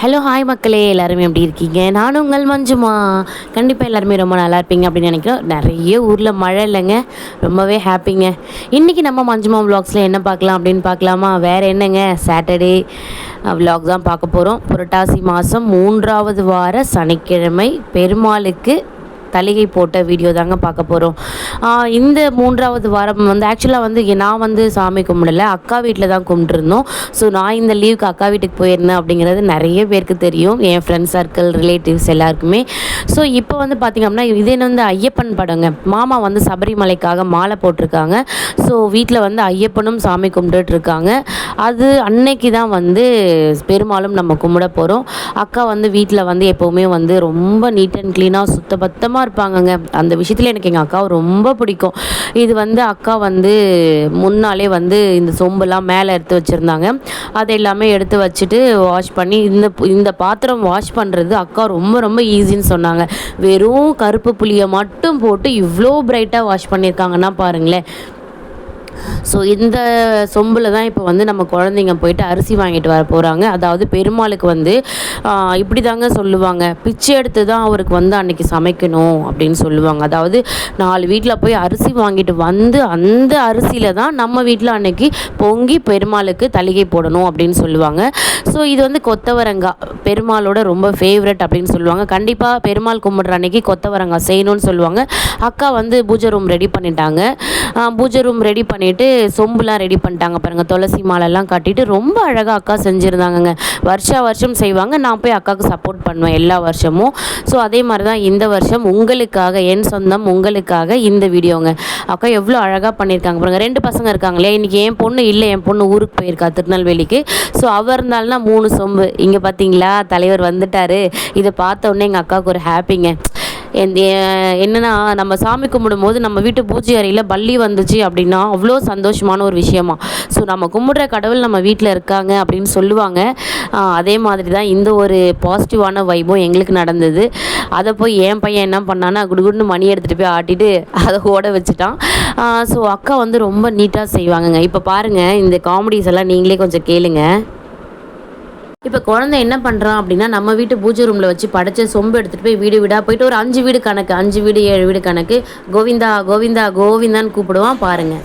Hello hi மக்களே எல்லாருமே எப்படி இருக்கீங்க? நானும் உங்கள் மஞ்சுமா. கண்டிப்பாக எல்லாருமே ரொம்ப நல்லா இருப்பீங்க அப்படின்னு நினைக்கிறோம். நிறைய ஊரில் மழை இல்லைங்க. ரொம்பவே ஹாப்பிங்க இன்றைக்கி நம்ம மஞ்சுமா vlogsல என்ன பார்க்கலாம் அப்படின்னு பார்க்கலாமா? வேறு என்னங்க? சாட்டர்டே vlog தான் பார்க்க போகிறோம் புரட்டாசி மாதம் மூன்றாவது வார சனிக்கிழமை பெருமாளுக்கு தலிகை போட்ட வீடியோ தாங்க பார்க்க போகிறோம் இந்த மூன்றாவது வாரம் வந்து ஆக்சுவலாக வந்து நான் வந்து சாமி கும்பிடல. அக்கா வீட்டில் தான் கும்பிட்டுருந்தோம். ஸோ நான் இந்த லீவுக்கு அக்கா வீட்டுக்கு போயிருந்தேன் அப்படிங்கிறது நிறைய பேருக்கு தெரியும். என் ஃப்ரெண்ட்ஸ் சர்க்கிள் ரிலேட்டிவ்ஸ் எல்லாருக்குமே. ஸோ இப்போ வந்து பார்த்திங்க அப்படின்னா இது என்ன வந்து ஐயப்பன் படங்க. மாமா வந்து சபரிமலைக்காக மாலை போட்டிருக்காங்க. ஸோ வீட்டில் வந்து ஐயப்பனும் சாமி கும்பிட்டுட்ருக்காங்க அது அன்னைக்கு தான் வந்து பெருமாளும் நம்ம கும்பிட போகிறோம் அக்கா வந்து வீட்டில் வந்து எப்போவுமே வந்து ரொம்ப நீட் அண்ட் க்ளீனாக சுத்தபத்தமாக இருப்பாங்கங்க. அந்த விஷயத்தில் எனக்கு எங்கள் அக்காவை ரொம்ப பிடிக்கும். இது வந்து அக்கா வந்து முன்னாலே வந்து இந்த சொம்புலாம் மேலே எடுத்து வச்சுருந்தாங்க. அதை எல்லாமே எடுத்து வச்சுட்டு வாஷ் பண்ணி இந்த இந்த பாத்திரம் வாஷ் பண்ணுறது அக்கா ரொம்ப ரொம்ப ஈஸின்னு சொன்னாங்க. வெறும் கருப்பு புளியை மட்டும் போட்டு இவ்வளோ பிரைட்டாக வாஷ் பண்ணியிருக்காங்கன்னா பாருங்களேன். ஸோ இந்த சொம்பில் தான் இப்போ வந்து நம்ம குழந்தைங்க போயிட்டு அரிசி வாங்கிட்டு வர போகிறாங்க அதாவது பெருமாளுக்கு வந்து இப்படி தாங்க சொல்லுவாங்க. பிச்சை எடுத்து தான் அவருக்கு வந்து அன்னைக்கு சமைக்கணும் அப்படின்னு சொல்லுவாங்க. அதாவது நாலு வீட்டில் போய் அரிசி வாங்கிட்டு வந்து அந்த அரிசியில் தான் நம்ம வீட்டில் அன்னைக்கு பொங்கி பெருமாளுக்கு தலிகை போடணும் அப்படின்னு சொல்லுவாங்க. ஸோ இது வந்து கொத்தவரங்காய் பெருமாளோட ரொம்ப ஃபேவரட் அப்படின்னு சொல்லுவாங்க. கண்டிப்பாக பெருமாள் கும்பிட்ற அன்னைக்கு கொத்தவரங்காய் செய்யணும்னு சொல்லுவாங்க. அக்கா வந்து பூஜை ரூம் ரெடி பண்ணிட்டாங்க. பூஜை ரூம் ரெடி பண்ணிவிட்டு சொம்புலாம் ரெடி பண்ணிட்டாங்க பாருங்கள் துளசி மாலைலாம் கட்டிட்டு ரொம்ப அழகாக அக்கா செஞ்சுருந்தாங்கங்க. வருஷா வருஷம் செய்வாங்க. நான் போய் அக்காவுக்கு சப்போர்ட் பண்ணுவேன் எல்லா வருஷமும். ஸோ அதே மாதிரி தான் இந்த வருஷம் உங்களுக்காக என் சொந்தம் உங்களுக்காக இந்த வீடியோங்க. அக்கா எவ்வளோ அழகாக பண்ணியிருக்காங்க பாருங்கள் ரெண்டு பசங்க இருக்காங்களே இன்றைக்கி என் பொண்ணு இல்லை என் பொண்ணு ஊருக்கு போயிருக்கா திருநெல்வேலிக்கு. ஸோ அவர் இருந்தாலும்னா மூணு சொம்பு. இங்கே பார்த்தீங்களா தலைவர் வந்துட்டார். இதை பார்த்த உடனே எங்கள் அக்காவுக்கு ஒரு ஹாப்பிங்க என்னன்னா நம்ம சாமி கும்பிடும்போது நம்ம வீட்டு பூஜை அறையில் பள்ளி வந்துச்சு அப்படின்னா அவ்வளோ சந்தோஷமான ஒரு விஷயமா. ஸோ நம்ம கும்பிடுற கடவுள் நம்ம வீட்டில் இருக்காங்க அப்படின்னு சொல்லுவாங்க. அதே மாதிரி தான் இந்த ஒரு பாசிட்டிவான வைபும் எங்களுக்கு நடந்தது. அதை போய் என் பையன் என்ன பண்ணான்னா குடுகுடுன்னு மணி எடுத்துகிட்டு போய் ஆட்டிட்டு அதை ஓட வச்சுட்டான். ஸோ அக்கா வந்து ரொம்ப நீட்டாக செய்வாங்கங்க. இப்போ பாருங்கள் இந்த காமெடிஸ் எல்லாம் நீங்களே கொஞ்சம் கேளுங்கள் இப்போ குழந்தை என்ன பண்ணுறான் அப்படின்னா நம்ம வீட்டு பூஜை ரூமில் வச்சு படைச்ச சொம்பு எடுத்துகிட்டு போய் வீடு வீடாக போயிட்டு ஒரு அஞ்சு வீடு கணக்கு அஞ்சு வீடு ஏழு வீடு கணக்கு. கோவிந்தா கோவிந்தா கோவிந்தான்னு கூப்பிடுவான் பாருங்கள்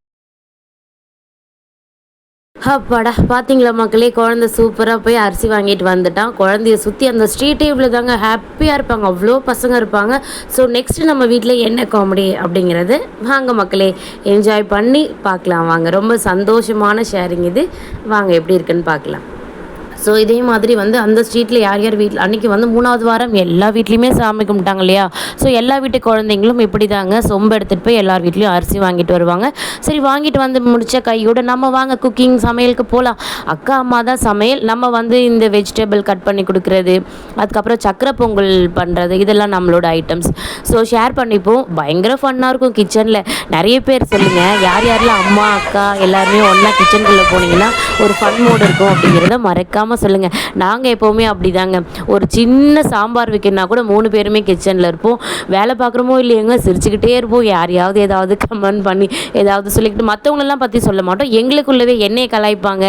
அப்பாடா பார்த்தீங்களா மக்களே குழந்த சூப்பராக போய் அரிசி வாங்கிட்டு வந்துட்டான். குழந்தைய சுற்றி அந்த ஸ்ட்ரீட் இவ்வளோ தாங்க ஹாப்பியாக இருப்பாங்க. அவ்வளோ பசங்க இருப்பாங்க. ஸோ நெக்ஸ்ட்டு நம்ம வீட்டில் என்ன காமெடி அப்படிங்கிறது வாங்க மக்களே என்ஜாய் பண்ணி பார்க்கலாம். வாங்க ரொம்ப சந்தோஷமான ஷேரிங் இது. வாங்க எப்படி இருக்குன்னு பார்க்கலாம். ஸோ இதே மாதிரி வந்து அந்த ஸ்ட்ரீட்டில் யார் யார் வீட்டில் அன்றைக்கி வந்து மூணாவது வாரம் எல்லா வீட்லேயுமே சாமி கும்பிட்டாங்க இல்லையா? ஸோ எல்லா வீட்டு குழந்தைங்களும் இப்படி தாங்க சொம்பு எடுத்துகிட்டு போய் எல்லார் வீட்லேயும் அரிசி வாங்கிட்டு வருவாங்க. சரி வாங்கிட்டு வந்து முடித்த கையோடு நம்ம வாங்க குக்கிங் சமையலுக்கு போகலாம் அக்கா அம்மா தான் சமையல். நம்ம வந்து இந்த வெஜிடபிள் கட் பண்ணி கொடுக்குறது அதுக்கப்புறம் சக்கரை பொங்கல் பண்ணுறது இதெல்லாம் நம்மளோட ஐட்டம்ஸ் ஸோ ஷேர் பண்ணிப்போம். பயங்கர ஃபன்னாக இருக்கும் கிச்சனில் நிறைய பேர் சொல்லுங்கள் யார் யாரெல்லாம் அம்மா அக்கா எல்லாருமே ஒன்றா கிச்சனுக்குள்ளே போனீங்கன்னா ஒரு ஃபன் மோட் இருக்கும் அப்படிங்கிறத மறக்காமல் சொல்லுங்கள் நாங்கள் எப்போவுமே அப்படிதாங்க. ஒரு சின்ன சாம்பார் வைக்கணும்னா கூட மூணு பேருமே கிச்சனில் இருப்போம். வேலை பார்க்குறோமோ இல்லையங்க சிரிச்சுக்கிட்டே இருப்போம். யாரையாவது ஏதாவது கமெண்ட் பண்ணி ஏதாவது சொல்லிக்கிட்டு மற்றவங்களெல்லாம் பற்றி சொல்ல மாட்டோம். எங்களுக்குள்ளவே என்னையை கலாய்ப்பாங்க.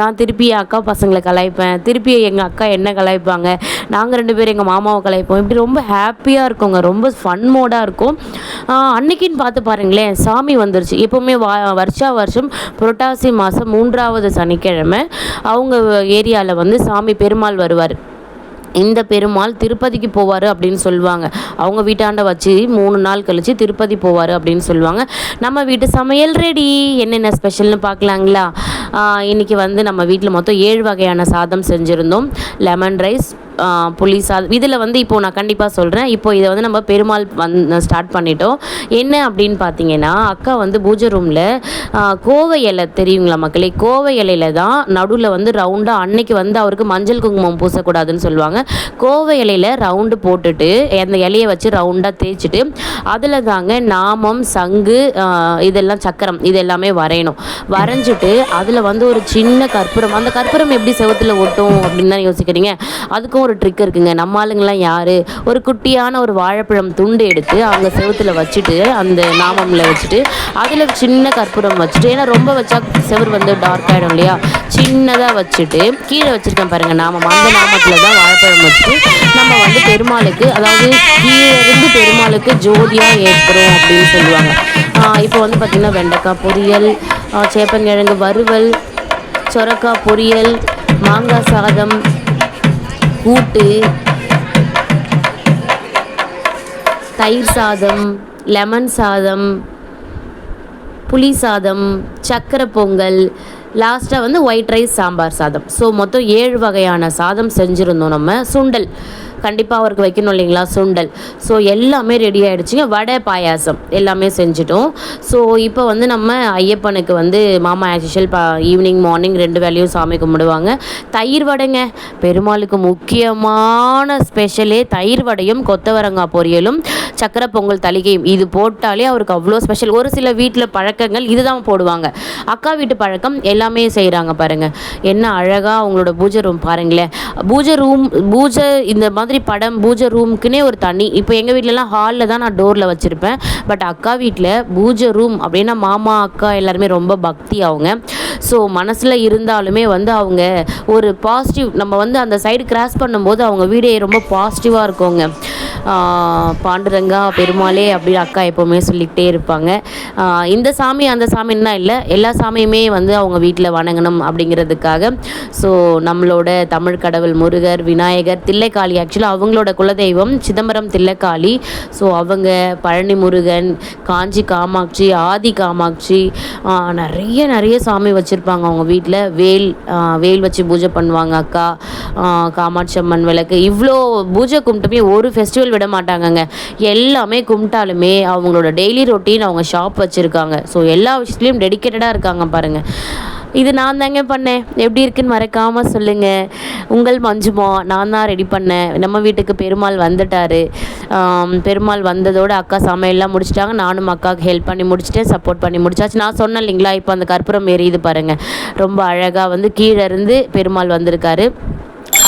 நான் திருப்பி என் அக்கா பசங்களை கலாய்ப்பேன். திருப்பி எங்கள் அக்கா என்ன கலாய்ப்பாங்க. நாங்கள் ரெண்டு பேரும் எங்கள் மாமாவை கலாய்ப்போம். இப்படி ரொம்ப ஹாப்பியாக இருக்குங்க. ரொம்ப ஃபன் மோடாக இருக்கும். அன்னைக்குன்னு பார்த்து பாருங்களேன். சாமி வந்துருச்சு. எப்போவுமே வா வருஷா வருஷம் புரட்டாசி மாதம் மூன்றாவது சனிக்கிழமை. அவங்க ஏரியாவில் வந்து சாமி பெருமாள் வருவார். இந்த பெருமாள் திருப்பதிக்கு போவார் அப்படின்னு சொல்லுவாங்க. அவங்க வீட்டாண்ட வச்சு மூணு நாள் கழித்து திருப்பதி போவார் அப்படின்னு சொல்லுவாங்க. நம்ம வீட்டு சமையல் ரெடி. என்னென்ன ஸ்பெஷல்னு பார்க்கலாங்களா இன்றைக்கி இன்னைக்கு வந்து நம்ம வீட்டில் மொத்தம் ஏழு வகையான சாதம் செஞ்சுருந்தோம். லெமன் ரைஸ் புளி சாதம் இதில் வந்து இப்போது நான் கண்டிப்பாக சொல்கிறேன் இப்போ இதை வந்து நம்ம பெருமாள் வந் ஸ்டார்ட் பண்ணிட்டோம். என்ன அப்படின்னு பார்த்தீங்கன்னா அக்கா வந்து பூஜை ரூமில் கோவை இலை தெரியுங்களா மக்களே? கோவை இலையில தான் நடுவில் வந்து ரவுண்டாக அன்னைக்கு வந்து அவருக்கு மஞ்சள் குங்குமம் பூசக்கூடாதுன்னு சொல்லுவாங்க. கோவை இலையில ரவுண்டு போட்டுட்டு அந்த இலையை வச்சு ரவுண்டாக தேய்ச்சிட்டு அதில் தாங்க நாமம் சங்கு இதெல்லாம் சக்கரம் இது எல்லாமே வரையணும். வரைஞ்சிட்டு அதில் வந்து ஒரு சின்ன கற்பூரம். அந்த கற்பூரம் எப்படி செவுத்துல ஒட்டும் அப்படின்னு தான் யோசிக்கிறீங்க? அதுக்கும் ஒரு ட்ரிக் இருக்குங்க. நம்ம ஆளுங்கெல்லாம் யார்? ஒரு குட்டியான ஒரு வாழைப்பழம் துண்டு எடுத்து அவங்க செவுத்துல வச்சுட்டு அந்த நாமமில் வச்சுட்டு அதில் சின்ன கற்பூரம் வச்சுட்டு ஏன்னா ரொம்ப வச்சா செவுரு வந்து டார்க் ஆகிடும் இல்லையா? சின்னதாக வச்சுட்டு கீழே வச்சுருக்கேன் பாருங்கள் நாமம். அந்த நாமத்தில் தான் வாழைப்பழம் வச்சுட்டு நம்ம வந்து பெருமாளுக்கு அதாவது கீழே இருந்து பெருமாளுக்கு ஜோதியாக ஏற்படும் அப்படின்னு சொல்லுவாங்க. இப்போ வந்து பார்த்திங்கன்னா வெண்டைக்காய் பொரியல் சேப்பங்கிழங்கு வறுவல் சொரக்காய் பொரியல் மாங்காய் சாதம் கூட்டு தயிர் சாதம் லெமன் சாதம் புளி சாதம் சக்கரை பொங்கல் லாஸ்ட்டாக வந்து ஒயிட் ரைஸ் சாம்பார் சாதம். ஸோ மொத்தம் ஏழு வகையான சாதம் செஞ்சுருந்தோம் நம்ம. சுண்டல். கண்டிப்பாக அவருக்கு வைக்கணும் இல்லைங்களா? சுண்டல். ஸோ எல்லாமே ரெடி ஆகிடுச்சிங்க வடை பாயாசம் எல்லாமே செஞ்சுட்டோம். ஸோ இப்போ வந்து நம்ம ஐயப்பனுக்கு வந்து மாமா ஆக்சுவல் பா ஈவினிங் மார்னிங் ரெண்டு வேலையும் சாமி கும்பிடுவாங்க. தயிர் வடைங்க. பெருமாளுக்கு முக்கியமான ஸ்பெஷலே தயிர் வடையும் கொத்தவரங்காய் பொரியலும் சக்கரை பொங்கல் தளிகையும். இது போட்டாலே அவருக்கு அவ்வளோ ஸ்பெஷல் ஒரு சில வீட்டில் பழக்கங்கள் இதுதான் போடுவாங்க. அக்கா வீட்டு பழக்கம் எல்லாமே செய்கிறாங்க பாருங்கள் என்ன அழகாக அவங்களோட பூஜை ரூம் பாருங்களேன். பூஜை ரூம் பூஜை இந்த மாதிரி படம் பூஜை ரூமுக்குன்னே ஒரு தனி. இப்போ எங்கள் வீட்டிலலாம் ஹாலில் தான் நான் டோரில் வச்சுருப்பேன். பட் அக்கா வீட்டில் பூஜை ரூம் அப்படின்னா மாமா அக்கா எல்லாருமே ரொம்ப பக்தி அவங்க. ஸோ மனசில் இருந்தாலுமே வந்து அவங்க ஒரு பாசிட்டிவ் நம்ம வந்து அந்த சைடு கிராஸ் பண்ணும்போது அவங்க வீடே ரொம்ப பாசிட்டிவாக இருக்குங்க. பாண்டுரங்கா பெருமாளே அப்படின்னு அக்கா எப்போவுமே சொல்லிக்கிட்டே இருப்பாங்க. இந்த சாமி அந்த சாமின்னா இல்லை எல்லா சாமியுமே வந்து அவங்க வீட்டில் வணங்கணும் அப்படிங்கிறதுக்காக. ஸோ நம்மளோட தமிழ் கடவுள் முருகர் விநாயகர் தில்லைக்காளி ஆக்சுவலாக அவங்களோட குலதெய்வம் சிதம்பரம் தில்லைக்காளி. ஸோ அவங்க பழனி முருகன் காஞ்சி காமாட்சி ஆதி காமாட்சி நிறைய நிறைய சாமி வச்சுருப்பாங்க அவங்க வீட்டில் வேல் வேல் வச்சு பூஜை பண்ணுவாங்க அக்கா காமாட்சி அம்மன் விளக்கு. இவ்வளோ பூஜை கும்பிட்டுமே ஒரு ஃபெஸ்டிவல் விட மாட்டாங்கங்க. எல்லாமே கும்பிட்டாலுமே அவங்களோட டெய்லி ரொட்டீன் அவங்க ஷாப் வச்சுருக்காங்க. ஸோ எல்லா விஷயத்துலையும் டெடிக்கேட்டடாக இருக்காங்க பாருங்கள் இது நான் தாங்க பண்ணேன். எப்படி இருக்குன்னு மறக்காமல் சொல்லுங்கள் உங்கள் மஞ்சுமா நான் தான் ரெடி பண்ணேன். நம்ம வீட்டுக்கு பெருமாள் வந்துட்டார். பெருமாள் வந்ததோட அக்கா சமையல்லாம் முடிச்சிட்டாங்க. நானும் அக்காவுக்கு ஹெல்ப் பண்ணி முடிச்சிட்டேன் சப்போர்ட் பண்ணி முடிச்சாச்சு. நான் சொன்னேன் இல்லைங்களா இப்போ அந்த கற்பூரம் எரியுது பாருங்கள் ரொம்ப அழகாக வந்து கீழே இருந்து பெருமாள் வந்திருக்காரு.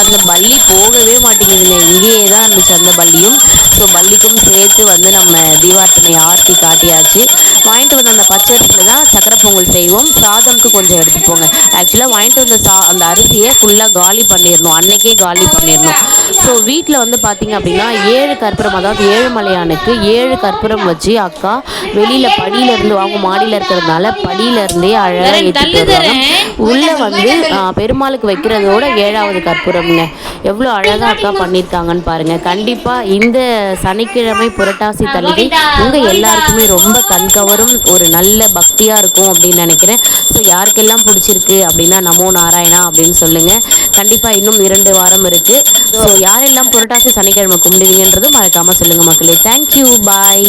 அந்த பள்ளி போகவே மாட்டேங்குதுங்க. இங்கேயே தான் இருந்துச்சு அந்த பள்ளியும். ஸோ பள்ளிக்கும் சேர்த்து வந்து நம்ம தீபார்த்தனை ஆர்த்தி காட்டியாச்சு. வாங்கிட்டு வந்த அந்த பச்சரிசியில் தான் பொங்கல் செய்வோம் சாதம்க்கு கொஞ்சம் எடுத்துப்போங்க ஆக்சுவலாக வாங்கிட்டு வந்த சா அந்த அரிசியை ஃபுல்லாக காலி பண்ணிடணும். அன்னைக்கே காலி பண்ணிடணும். ஸோ வீட்டில் வந்து பார்த்தீங்க அப்படின்னா ஏழு கற்பூரம் அதாவது ஏழுமலையானுக்கு ஏழு கற்பூரம் வச்சு அக்கா வெளியில் படியில இருந்து அவங்க மாடியில் இருக்கிறதுனால படியில இருந்தே அழகாக ஏற்றிட்டு வருவாங்க. உள்ளே வந்து பெருமாளுக்கு வைக்கிறதோட ஏழாவது கற்பூரம்ங்க. எவ்வளோ அழகாக அக்கா பண்ணியிருக்காங்கன்னு பாருங்க. கண்டிப்பாக இந்த சனிக்கிழமை புரட்டாசி தள்ளிகை உங்கள் எல்லாருக்குமே ரொம்ப கண்கவரும் ஒரு நல்ல பக்தியாக இருக்கும். அப்படின்னு நினைக்கிறேன். ஸோ யாருக்கெல்லாம் பிடிச்சிருக்கு அப்படின்னா நமோ நாராயணா அப்படின்னு சொல்லுங்கள் கண்டிப்பாக இன்னும் இரண்டு வாரம் இருக்குது ஸோ யாரெல்லாம் புரட்டாசி சனிக்கிழமை கும்பிடுவீங்கன்றது மறக்காமல் சொல்லுங்கள் மக்களே. Thank you bye